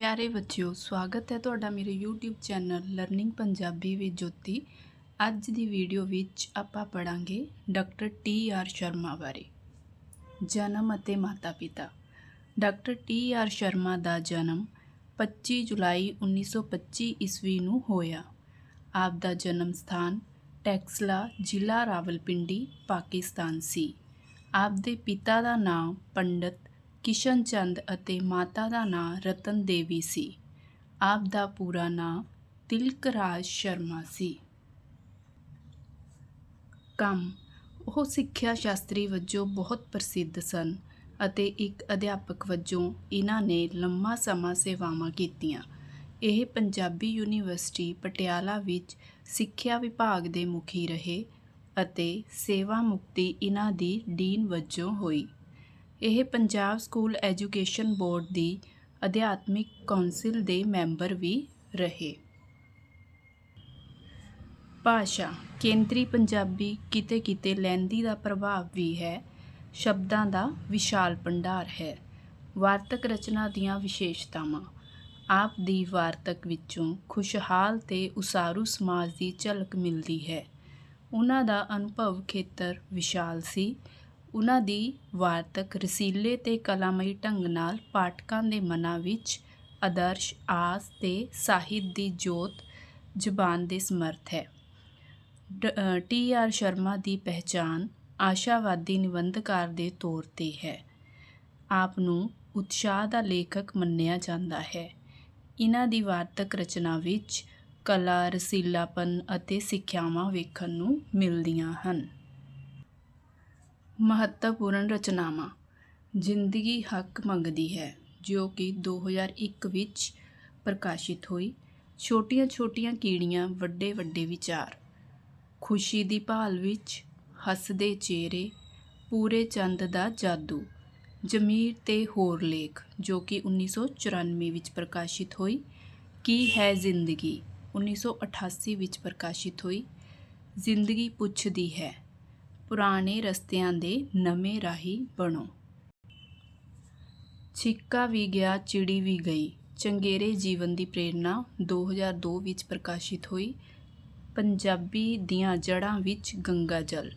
ਪਿਆਰੇ ਬੱਚਿਓ, ਸਵਾਗਤ ਹੈ ਤੁਹਾਡਾ ਮੇਰੇ YouTube ਚੈਨਲ ਲਰਨਿੰਗ ਪੰਜਾਬੀ ਵਿੱਚ ਜੋਤੀ। ਅੱਜ ਦੀ ਵੀਡੀਓ ਵਿੱਚ ਆਪਾਂ ਪੜਾਂਗੇ ਡਾਕਟਰ ਟੀ ਆਰ ਸ਼ਰਮਾ ਬਾਰੇ। ਜਨਮ ਅਤੇ ਮਾਤਾ ਪਿਤਾ ਡਾਕਟਰ ਟੀ ਆਰ ਸ਼ਰਮਾ ਦਾ ਜਨਮ 25 ਜੁਲਾਈ 1925 ਈਸਵੀ ਨੂੰ ਹੋਇਆ। ਆਪ ਦਾ ਜਨਮ ਸਥਾਨ ਟੈਕਸਲਾ ਜ਼ਿਲ੍ਹਾ ਰਾਵਲਪਿੰਡੀ, ਪਾਕਿਸਤਾਨ ਸੀ। ਆਪ ਦੇ ਪਿਤਾ ਦਾ ਨਾਮ ਪੰਡਤ ਕਿਸ਼ਨ ਚੰਦ ਅਤੇ ਮਾਤਾ ਦਾ ਨਾਂ ਰਤਨ ਦੇਵੀ ਸੀ। ਆਪ ਦਾ ਪੂਰਾ ਨਾਂ ਤਿਲਕ ਰਾਜ ਸ਼ਰਮਾ ਸੀ। ਕੰਮ। ਉਹ ਸਿੱਖਿਆ ਸ਼ਾਸਤਰੀ ਵਜੋਂ ਬਹੁਤ ਪ੍ਰਸਿੱਧ ਸਨ ਅਤੇ ਇੱਕ ਅਧਿਆਪਕ ਵਜੋਂ ਇਹਨਾਂ ਨੇ ਲੰਮਾ ਸਮਾਂ ਸੇਵਾਵਾਂ ਕੀਤੀਆਂ। ਇਹ ਪੰਜਾਬੀ ਯੂਨੀਵਰਸਿਟੀ ਪਟਿਆਲਾ ਵਿੱਚ ਸਿੱਖਿਆ ਵਿਭਾਗ ਦੇ ਮੁਖੀ ਰਹੇ ਅਤੇ ਸੇਵਾ ਮੁਕਤੀ ਇਹਨਾਂ ਦੀ ਡੀਨ ਵਜੋਂ ਹੋਈ। ਇਹ ਪੰਜਾਬ ਸਕੂਲ ਐਜੂਕੇਸ਼ਨ ਬੋਰਡ ਦੀ ਅਧਿਆਤਮਿਕ ਕੌਂਸਲ ਦੇ ਮੈਂਬਰ ਵੀ ਰਹੇ। ਭਾਸ਼ਾ, ਕੇਂਦਰੀ ਪੰਜਾਬੀ ਕਿਤੇ ਕਿਤੇ ਲਹਿੰਦੀ ਦਾ ਪ੍ਰਭਾਵ ਵੀ ਹੈ, ਸ਼ਬਦਾਂ ਦਾ ਵਿਸ਼ਾਲ ਭੰਡਾਰ ਹੈ। ਵਾਰਤਕ ਰਚਨਾ ਦੀਆਂ ਵਿਸ਼ੇਸ਼ਤਾਵਾਂ। ਆਪ ਦੀ ਵਾਰਤਕ ਵਿੱਚੋਂ ਖੁਸ਼ਹਾਲ ਤੇ ਉਸਾਰੂ ਸਮਾਜ ਦੀ ਝਲਕ ਮਿਲਦੀ ਹੈ। ਉਹਨਾਂ ਦਾ ਅਨੁਭਵ ਖੇਤਰ ਵਿਸ਼ਾਲ ਸੀ। ਉਹਨਾਂ ਦੀ ਵਾਰਤਕ ਰਸੀਲੇ ਤੇ ਕਲਾਮਈ ਢੰਗ ਨਾਲ ਪਾਠਕਾਂ ਦੇ ਮਨਾਂ ਵਿੱਚ ਆਦਰਸ਼ ਆਸ ਤੇ ਸਾਹਿਤ ਦੀ ਜੋਤ ਜ਼ੁਬਾਨ ਦੇ ਸਮਰਥ ਹੈ। ਟੀ ਆਰ ਸ਼ਰਮਾ ਦੀ ਪਹਿਚਾਨ ਆਸ਼ਾਵਾਦੀ ਨਿਬੰਧਕਾਰ ਦੇ ਤੌਰ ਤੇ ਹੈ। ਆਪ ਨੂੰ ਉਤਸ਼ਾਹ ਦਾ ਲੇਖਕ ਮੰਨਿਆ ਜਾਂਦਾ ਹੈ। ਇਹਨਾਂ ਦੀ ਵਾਰਤਕ ਰਚਨਾ ਵਿੱਚ ਕਲਾ, ਰਸੀਲਾਪਨ ਅਤੇ ਸਿੱਖਿਆਵਾਂ ਵੇਖਣ ਨੂੰ ਮਿਲਦੀਆਂ ਹਨ। ਮਹੱਤਵਪੂਰਨ ਰਚਨਾਵਾਂ। ਜ਼ਿੰਦਗੀ ਹੱਕ ਮੰਗਦੀ ਹੈ, ਜੋ ਕਿ 2001 ਵਿੱਚ ਪ੍ਰਕਾਸ਼ਿਤ ਹੋਈ। ਛੋਟੀਆਂ-ਛੋਟੀਆਂ ਕੀੜੀਆਂ ਵੱਡੇ ਵੱਡੇ ਵਿਚਾਰ। ਖੁਸ਼ੀ ਦੀ ਭਾਲ ਵਿੱਚ ਹੱਸਦੇ ਚਿਹਰੇ, ਪੂਰੇ ਚੰਦ ਦਾ ਜਾਦੂ। ਜ਼ਮੀਰ ਤੇ ਹੋਰ ਲੇਖ, ਜੋ ਕਿ 1994 ਵਿੱਚ ਪ੍ਰਕਾਸ਼ਿਤ ਹੋਈ। ਕੀ ਹੈ ਜ਼ਿੰਦਗੀ? 1988 ਵਿੱਚ ਪ੍ਰਕਾਸ਼ਿਤ ਹੋਈ। ਜ਼ਿੰਦਗੀ ਪੁੱਛਦੀ ਹੈ। ਪੁਰਾਣੇ ਰਸਤਿਆਂ ਦੇ ਨਵੇਂ ਰਾਹੀ ਬਣੋ। ਛਿੱਕਾ ਵੀ ਗਿਆ, ਚਿੜੀ ਵੀ ਗਈ। ਚੰਗੇਰੇ ਜੀਵਨ ਦੀ ਪ੍ਰੇਰਣਾ 2002 ਵਿੱਚ ਪ੍ਰਕਾਸ਼ਿਤ ਹੋਈ। ਪੰਜਾਬੀ ਦੀਆਂ ਜੜ੍ਹਾਂ ਵਿੱਚ ਗੰਗਾ ਜਲ।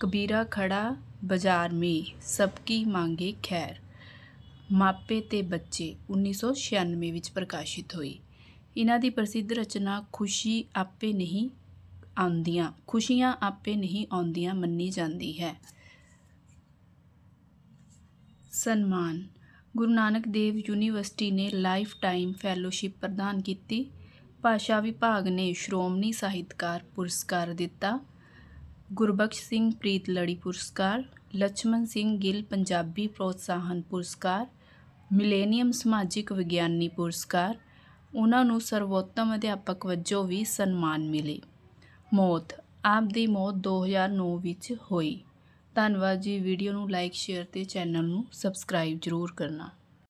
ਕਬੀਰਾ ਖੜਾ ਬਾਜ਼ਾਰ ਮੇ ਸਬਕੀ ਮੰਗੇ ਖੈਰ। ਮਾਪੇ ਤੇ ਬੱਚੇ 1996 ਵਿੱਚ ਪ੍ਰਕਾਸ਼ਿਤ ਹੋਈ। ਇਹਨਾਂ ਦੀ ਪ੍ਰਸਿੱਧ ਰਚਨਾ, ਖੁਸ਼ੀ ਆਪੇ ਨਹੀਂ ਆਉਂਦੀਆਂ, ਖੁਸ਼ੀਆਂ ਆਪੇ ਨਹੀਂ ਆਉਂਦੀਆਂ ਮੰਨੀ ਜਾਂਦੀ ਹੈ। ਸਨਮਾਨ। ਗੁਰੂ ਨਾਨਕ ਦੇਵ ਯੂਨੀਵਰਸਿਟੀ ਨੇ ਲਾਈਫ ਟਾਈਮ ਫੈਲੋਸ਼ਿਪ ਪ੍ਰਦਾਨ ਕੀਤੀ। ਭਾਸ਼ਾ ਵਿਭਾਗ ਨੇ ਸ਼੍ਰੋਮਣੀ ਸਾਹਿਤਕਾਰ ਪੁਰਸਕਾਰ ਦਿੱਤਾ। ਗੁਰਬਖਸ਼ ਸਿੰਘ ਪ੍ਰੀਤ ਲੜੀ ਪੁਰਸਕਾਰ, ਲਛਮਣ ਸਿੰਘ ਗਿੱਲ ਪੰਜਾਬੀ ਪ੍ਰੋਤਸਾਹਨ ਪੁਰਸਕਾਰ, ਮਿਲੇਨੀਅਮ ਸਮਾਜਿਕ ਵਿਗਿਆਨੀ ਪੁਰਸਕਾਰ, ਉਹਨਾਂ ਨੂੰ ਸਰਵੋਤਮ ਅਧਿਆਪਕ ਵਜੋਂ ਵੀ ਸਨਮਾਨ ਮਿਲੇ। ਮੌਤ। ਆਪ ਦੀ ਮੌਤ 2009 ਵਿੱਚ ਹੋਈ। ਧੰਨਵਾਦ ਜੀ। ਵੀਡੀਓ ਨੂੰ ਲਾਈਕ, ਸ਼ੇਅਰ ਤੇ ਚੈਨਲ ਨੂੰ ਸਬਸਕ੍ਰਾਈਬ ਜ਼ਰੂਰ ਕਰਨਾ।